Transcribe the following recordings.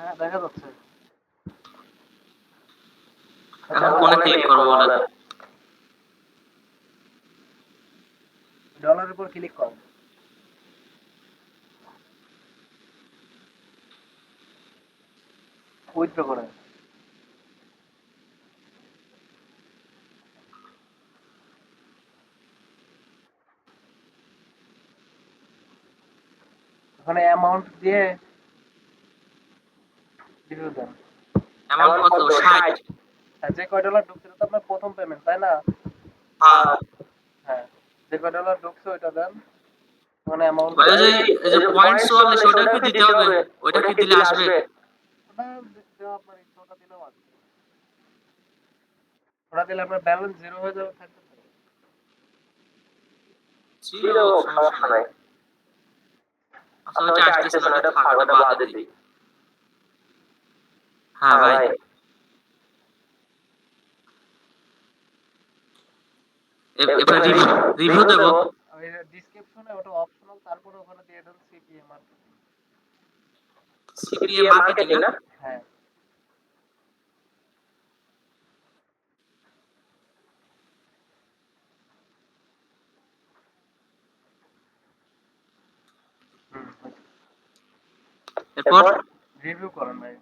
হ্যাঁ দেখা যাচ্ছে। এখন কোনে ক্লিক করব বলেন? ডলারের উপর ক্লিক কর। উইথড্র করে ওখানে অ্যামাউন্ট দিয়ে অ্যামাউন্ট কত? 60 যে কয় ডলার ঢুকছিল তো আপনার প্রথম পেমেন্ট তাই না? হ্যাঁ। হ্যাঁ যে কয় ডলার ঢুকছে ওইটা দেন। মানে অ্যামাউন্ট ভাই ওই যে যে পয়েন্ট চুয়াল্লিশ ওটা কি দিতে হবে। ওটা কি দিলে আসবে। ওটা দেওয়া আপনার ইচ্ছা দিলেও আসবে। ওটা দিলে আপনার ব্যালেন্স জিরো হয়ে যাবে থাকতে থাকবে। ছিল সমস্যা নাই। ওটা আসতেছে না ওটা থাক বাদ দিই। হ্যাঁ ভাই। এবার রিভিউ দেবো। ওই ওটা অপশনাল তারপরে ওখানে দিয়ে দেন সিপিএম আর সিপিএ মার্কেটিং না? হ্যাঁ। এরপর? রিভিউ করেন ভাই।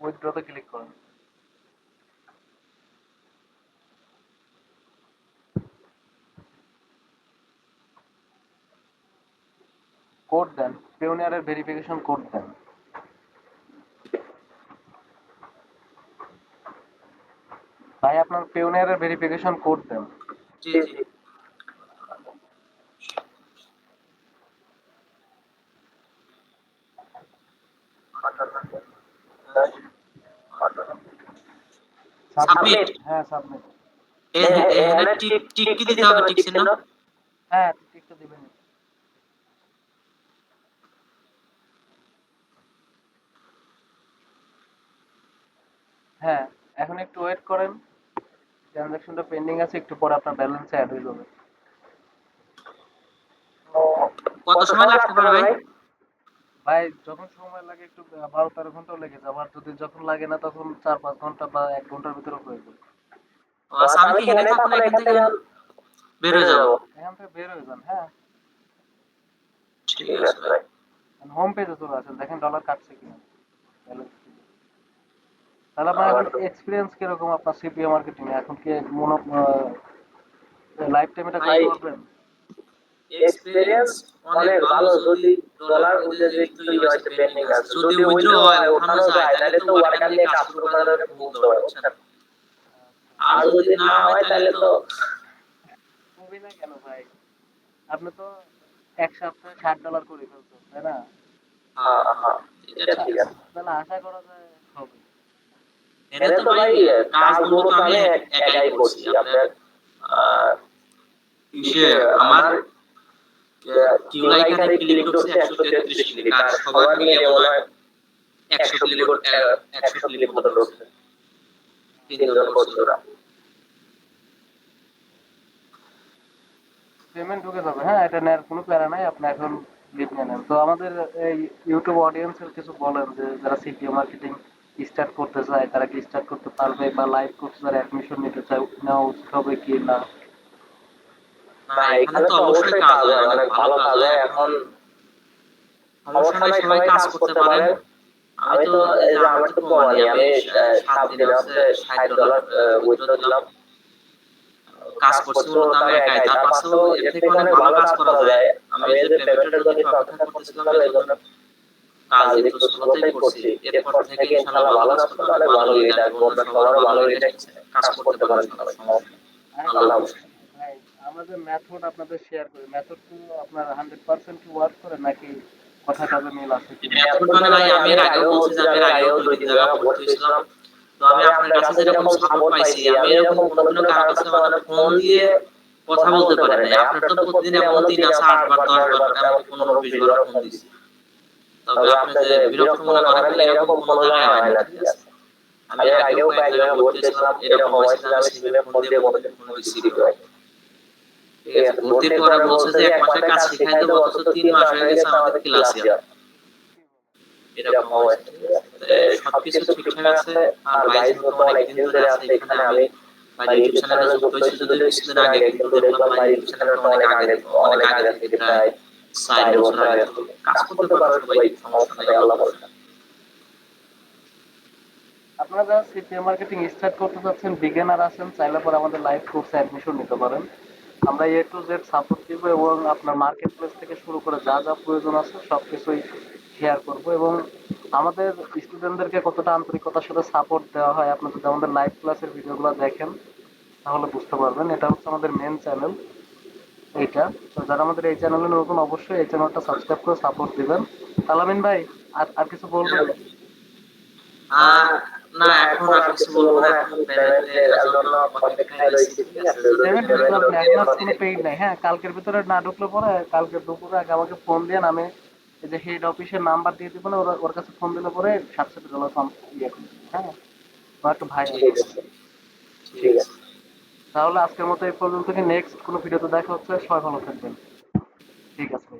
উইথড্রতে ক্লিক করুন কোড দেন পিওনিয়ারের ভেরিফিকেশন কোড দেন। ভাই, আপনার পিওনিয়ারের ভেরিফিকেশন কোড দেন। জি জি। সাবমিট হ্যাঁ সাবমিট এখানে টিক টিক কি দিতে হবে? টিক চিহ্ন? হ্যাঁ টিকটা দিবেন। হ্যাঁ এখন একটু ওয়েট করেন। ট্রানজাকশনটা পেন্ডিং আছে একটু পরে আপনার ব্যালেন্স অ্যাড হয়ে যাবে। কত সময় লাগতে পারে ভাই? ভাই যখন সময় লাগে একটু বারো তেরো ঘন্টাও লেগে যাবে আর যদি যখন লাগে না তখন চার পাঁচ ঘণ্টা বা এক ঘণ্টার ভিতরে হয়ে ও, আচ্ছা আমি কি এখানে থাকলে এখান থেকে বের হয়ে যাব? এখান থেকে বের হয়ে যান হ্যাঁ। ঠিক আছে ভাই হোম পেজে চলে আসেন দেখেন ডলার কাটছে কিনা। তাহলে আপনার এক্সপিরিয়েন্স কীরকম আপনার সিপিএ মার্কেটিং এখন কি মনে লাইফ টাইম এটা করতে পারবেন? এক্সপেরিয়েন্স অনেক ভালো। যদি ডলার উঠে ইয়ে হয়েছে পেন্ডিং আছে। যদি উইথড্র হয় ওঠানো যায় তাহলে তো ওয়ার্কার নিয়ে কাজ শুরু করা বলতে পারে আর যদি না হয় তাহলে তো খুবই না কেন ভাই? আপনি তো এক সপ্তাহে ষাট ডলার করে ফেলছেন তাই না? হ্যাঁ হ্যাঁ এটা ঠিক আছে। তাহলে আশা করা যায় হবে। এটা তো ভাই কাজগুলো তো আমি একাই করছি। আপনার আহ, আমার কিউলাই ক্লিক করছে একশো তেত্রিশ ক্লিক আর সবার মিলে মনে হয় একশো ক্লিক একশো ক্লিক মতো ঢুকছে তিনজন করছে পেমেন্ট ঢুকে যাবে। হ্যাঁ এটা নেওয়ার কোনো প্যারা নাই আপনি এখন লিভ নিয়ে নেন। তো আমাদের এই ইউটিউব অডিয়েন্সের কিছু বলেন যে যারা সিপিও মার্কেটিং স্টার্ট করতে চায় তারা কি স্টার্ট করতে পারবে বা লাইভ কোর্স যারা অ্যাডমিশন নিতে চায় নেওয়া উচিত হবে কি না? না এখানে তো অবশ্যই কাজ হয় অনেক ভালো কাজ হয়। এখন সমস্যা নাই সবাই কাজ করতে পারেন আমি তো আমার তো কমানি আমি সাত দিনে হচ্ছে ষাট ডলার উইথড্র দিলাম। কাজ করছি মূলত আমি একাই তার পাশেও এর থেকে অনেক ভালো কাজ করা যায়। আমি এই যে পেমেন্টের জন্য অপেক্ষা করতেছিলাম এই জন্য কাজ একটু স্লোতেই করছি। এরপর থেকে ইনশাআল্লাহ ভালো কাজ করতে অনেক ভালো রেট আসবে অন্য সবার ভালো রেট কাজ করতে সমস্যা আল্লাহ ভাই, আমাদের মেথড আপনাদের শেয়ার করি। মেথড তো আপনার হান্ড্রেড পার্সেন্ট কি ওয়ার্ক করে নাকি কথা কাজে মিল আছে? এখন মানে ভাই আমি এর আগেও বলছি যে আমি হয়েছিলাম তো আমি আপনার কাছে সাপোর্ট পাইছি আমি এরকম কোনোদিনও কারও কাছে মানে ফোন দিয়ে কথা বলতে পারি আপনার তো প্রতিদিন এমন দিন আছে এমন ফোন দিছি। তবে আপনি যে বিরক্ত মনে করেন না, এরকম কোনো জায়গায় হয় না আছে? আমি আগেও যে ফোন দিয়ে ফোন রিসিভ হয় আছে ভর্তির পরে বলছে যে এক মাসের কাজ শিখাই দেবো অথচ তিন মাস হয়ে গেছে আমাদের ক্লাস এরকম অবস্থা ঠিক আছে? তো, এ, সবকিছু ঠিকঠাক আছে আর ভাই যেহেতু অনেকদিন ধরে আছে এখানে আমি ভাই ইউটিউব চ্যানেলে যুক্ত হয়েছি যদি কিছুদিন আগে কিন্তু দেখলাম ভাই ইউটিউব চ্যানেলটা অনেক আগে অনেক আগে থেকে প্রায় চার বছর আগে কাজ করতে পারো সবাই সমস্যা নেই আল্লাহ আপনারা যারা সিপিএম মার্কেটিং স্টার্ট করতে চাচ্ছেন বিগিনার আছেন চাইলে পরে আমাদের লাইভ কোর্সে অ্যাডমিশন নিতে পারেন আমরা এ টু জেড সাপোর্ট দিব এবং আপনার মার্কেট প্লেস থেকে শুরু করে যা যা প্রয়োজন আছে সব কিছুই শেয়ার করব এবং আমাদের স্টুডেন্টদেরকে কতটা আন্তরিকতার সাথে সাপোর্ট দেওয়া হয়, আপনি যদি আমাদের লাইভ ক্লাসের ভিডিওগুলো দেখেন, তাহলে বুঝতে পারবেন। এটা হচ্ছে আমাদের মেন চ্যানেল এইটা। তো যারা আমাদের এই চ্যানেলে নতুন, অবশ্যই এই চ্যানেলটা সাবস্ক্রাইব করে সাপোর্ট দিবেন। আলামিন ভাই, আর আর কিছু বলবেন? না এখন আর কিছু বলব না জন্য অপেক্ষায় রয়েছি পেইড নাই হ্যাঁ কালকের ভিতরে না ঢুকলে পরে কালকে দুপুরে আগে আমাকে ফোন দেন আমি এই যে হেড অফিসের নাম্বার দিয়ে দিব না ওরা ওর কাছে ফোন দিলে পরে সাথে সাথে ফর্ম ইয়ে করবে হ্যাঁ? একটা ভাই ঠিক আছে। তাহলে আজকের মতো এই পর্যন্ত নেক্সট কোনো ভিডিওতে দেখা হচ্ছে সবাই ভালো থাকবেন। ঠিক আছে।